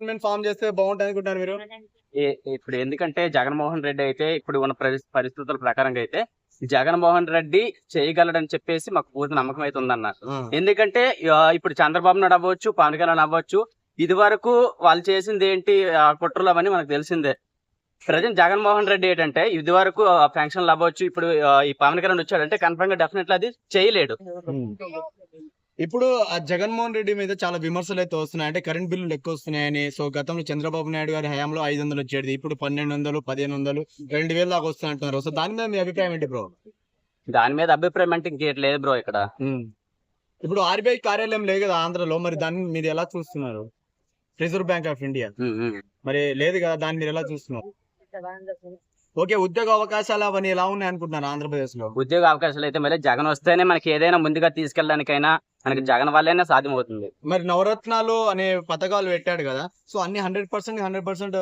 Government form చేస్తే బాగుంటుంది అనుకుంటారు మీరు? ఇప్పుడు ఎందుకంటే జగన్మోహన్ రెడ్డి అయితే ఇప్పుడు ఉన్న పరిస్- పరిస్థితుల ప్రకారంగా అయితే జగన్మోహన్ రెడ్డి చేయగలడని చెప్పేసి మాకు పూర్తి నమ్మకం అయితే ఉందన్న ఎందుకంటే ఇప్పుడు చంద్రబాబు నాయుడు అవ్వచ్చు పవన్ కళ్యాణ్ అవ్వచ్చు ఇది వరకు వాళ్ళు చేసింది ఏంటి ఆ, కుట్రలు అవన్నీ మనకు తెలిసిందే. ప్రజెంట్ జగన్మోహన్ రెడ్డి ఏంటంటే ఇది వరకు పెన్షన్లు అవ్వచ్చు ఇప్పుడు ఈ పవన్ కళ్యాణ్ వచ్చాడంటే కన్ఫర్మ్గా డెఫినెట్లీ అది చేయలేడు. ఇప్పుడు ఆ జగన్మోహన్ రెడ్డి మీద చాలా విమర్శలు అయితే వస్తున్నాయి. అంటే కరెంట్ బిల్లులు ఎక్కువ వస్తున్నాయని. సో గతంలో చంద్రబాబు నాయుడు గారి హయాంలో ఐదు వందలు వచ్చేది. ఇప్పుడు పన్నెండు వందలు పదిహేను వందలు రెండు వేలు దాకా వస్తాయి అంటున్నారు. సో దాని మీద మీ అభిప్రాయం ఏంటి బ్రో? దాని మీద అభిప్రాయం అంటే ఇంకేటి లేదు బ్రో ఇక్కడ. ఇప్పుడు ఆర్బీఐ కార్యాలయం లేదు కదా ఆంధ్రలో. మరి దాన్ని మీరు ఎలా చూస్తున్నారు? Reserve Bank of India. మరి లేదు కదా దాన్ని మీరు ఎలా చూస్తున్నారు? ఓకే ఉద్యోగ అవకాశాలు అవన్నీ ఎలా ఉన్నాయి అనుకుంటున్నారు ఆంధ్రప్రదేశ్లో ఉద్యోగ అవకాశాలు అయితే మళ్ళీ జగన్ వస్తేనే మనకి ఏదైనా ముందుగా తీసుకెళ్ళడానికైనా మనకి జగన్ వల్లనే సాధ్యం అవుతుంది మరి నవరత్నాలు అనే పథకాలు పెట్టాడు కదా సో అన్ని hundred percent hundred percent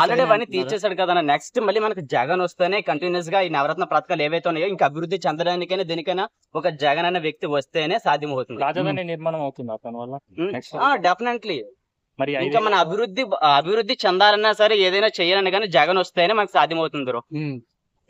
already అవన్నీ తీర్చేశాడు కదా నెక్స్ట్ మళ్ళీ మనకి జగన్ వస్తేనే కంటిన్యూస్గా ఈ నవరత్న పథకాలు ఏవైతే ఉన్నాయో ఇంకా అభివృద్ధి చెందడానికైనా దేనికైనా ఒక జగన్ అనే వ్యక్తి వస్తేనే సాధ్యం అవుతుంది రాజధాని నిర్మాణం అవుతుంది అతని వల్ల? నెక్స్ట్ డెఫినెట్లీ మరి ఇంకా మన అభివృద్ధి అభివృద్ధి చెందాలన్నా సరే ఏదైనా చేయాలని కానీ జగన్ వస్తేనే మనకు సాధ్యం అవుతుంది బ్రో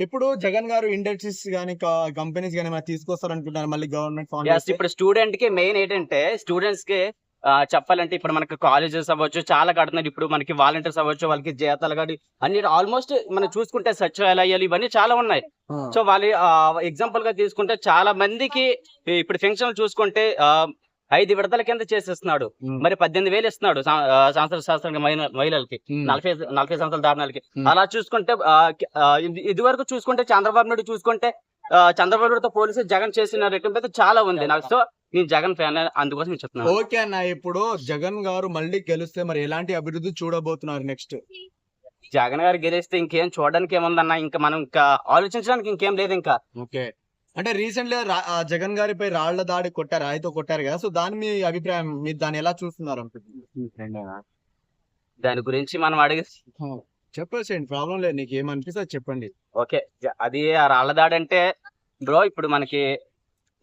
ఇప్పుడు జగన్ గారు ఇండస్ట్రీస్ గానీ కంపెనీస్ గానీ మరి తీసుకొస్తారు అనుకుంటున్నారు మళ్ళీ గవర్నమెంట్ ఇప్పుడు స్టూడెంట్కి మెయిన్ ఏంటంటే స్టూడెంట్స్కి చెప్పాలంటే ఇప్పుడు మనకి కాలేజెస్ అవ్వచ్చు చాలా కడుతున్నారు. ఇప్పుడు మనకి వాలంటీర్స్ అవ్వచ్చు వాళ్ళకి జీతాలు కానీ అన్ని ఆల్మోస్ట్ మనం చూసుకుంటే సచివాలయాలు ఇవన్నీ చాలా ఉన్నాయి. సో వాళ్ళ ఎగ్జాంపుల్గా తీసుకుంటే చాలా మందికి ఇప్పుడు ఫంక్షన్ చూసుకుంటే ఐదు విడతల కింద చేసేస్తున్నాడు. మరి పద్దెనిమిది వేలు ఇస్తున్నాడు సంవత్సర శాస్త్రంగా మహిళలకి. నలభై నలభై సంవత్సరాల దారుణాలకి. అలా చూసుకుంటే ఇది- వరకు చూసుకుంటే చంద్రబాబు నాయుడు చూసుకుంటే చంద్రబాబు నాయుడుతో పోలీసు జగన్ చేసిన రెట్టింపు చాలా ఉంది. నాకు సో నేను జగన్ ఫ్యాన్ అందుకోసం నేను చెప్తున్నాను. ఓకే అన్న ఇప్పుడు జగన్ గారు మళ్ళీ గెలిస్తే మరి ఎలాంటి అభివృద్ధి చూడబోతున్నారు నెక్స్ట్? జగన్ గారు గెలిస్తే ఇంకేం చూడడానికి ఏముందన్న ఇంకా మనం ఇంకా ఆలోచించడానికి ఇంకేం లేదు ఇంకా. ఓకే. అంటే రీసెంట్గా జగన్ గారిపై రాళ్ళ దాడి కొట్టారు రాయితో కొట్టారు కదా. సో దాని మీ అభిప్రాయం మీరు దాన్ని ఎలా చూస్తున్నారు అనుకుంటున్నారు? దాని గురించి మనం అడిగి చెప్పేసేయండి ప్రాబ్లం లేదు. నీకు ఏమనిపిస్తే అది చెప్పండి. ఓకే అది ఆ రాళ్ళ దాడి అంటే బ్రో ఇప్పుడు మనకి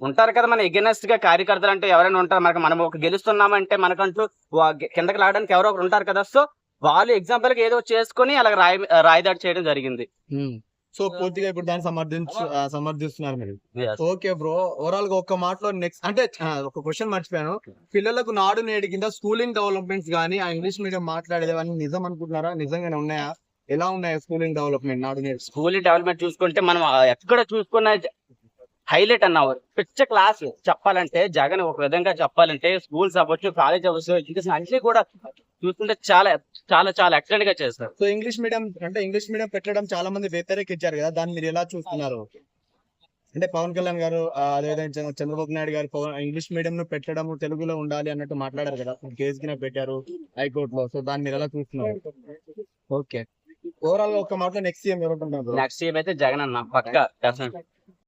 ఉంటారు కదా మన ఎగెనెస్ట్గా కార్యకర్తలు అంటే ఎవరైనా ఉంటారు. మనకి మనం ఒక గెలుస్తున్నామంటే మనకంటూ కిందకి లాగడానికి ఎవరో ఒకరు ఉంటారు కదా. సో వాళ్ళు ఎగ్జాంపుల్కి ఏదో చేసుకొని అలా రాయి రాయిదాడి చేయడం జరిగింది. సో పూర్తిగా ఇప్పుడు దాన్ని సమర్థించు సమర్థిస్తున్నారు మీరు. Okay bro. ఓవరాల్గా ఒక్క మాటలో నెక్స్ట్ అంటే ఒక క్వశ్చన్ మర్చిపోయాను. పిల్లలకు నాడు నేడు కింద స్కూలింగ్ డెవలప్మెంట్స్ కానీ ఆ ఇంగ్లీష్ మీడియం మాట్లాడేవన్నీ నిజం అనుకుంటున్నారా? నిజంగానే ఉన్నాయా? ఎలా ఉన్నాయి స్కూలింగ్ డెవలప్మెంట్ నాడు నేడు? స్కూల్ డెవలప్మెంట్ చూసుకుంటే మనం ఎక్కడ చూసుకున్న హైలైట్ అన్నావు పిచ్చ క్లాస్ చెప్పాలంటే జగన్ ఒక విధంగా చెప్పాలంటే స్కూల్స్ అవ్వచ్చు కాలేజ్ అవ్వచ్చు ఎడ్యుకేషన్ అన్ని కూడా చూసుకుంటే చాలా చాలా చాలా ఎక్సలెంట్గా చేస్తారు. సో ఇంగ్లీష్ మీడియం అంటే ఇంగ్లీష్ మీడియం పెట్టడం చాలా మంది వ్యతిరేకించారు కదా దాన్ని మీరు ఎలా చూస్తున్నారు? అంటే పవన్ కళ్యాణ్ గారు అదేవిధంగా చంద్ర- చంద్రబాబు నాయుడు గారు పవన్- ఇంగ్లీష్ మీడియం ను పెట్టడం తెలుగులో ఉండాలి అన్నట్టు మాట్లాడారు కదా కేసు కింద పెట్టారు హైకోర్టులో. సో దాన్ని మీరు ఎలా చూస్తున్నారు? ఓకే ఓవరాల్ ఒక మాట నెక్స్ట్ సీఎం ఎవరు నెక్స్ట్ ఇయర్ అయితే జగన్ అన్న పక్క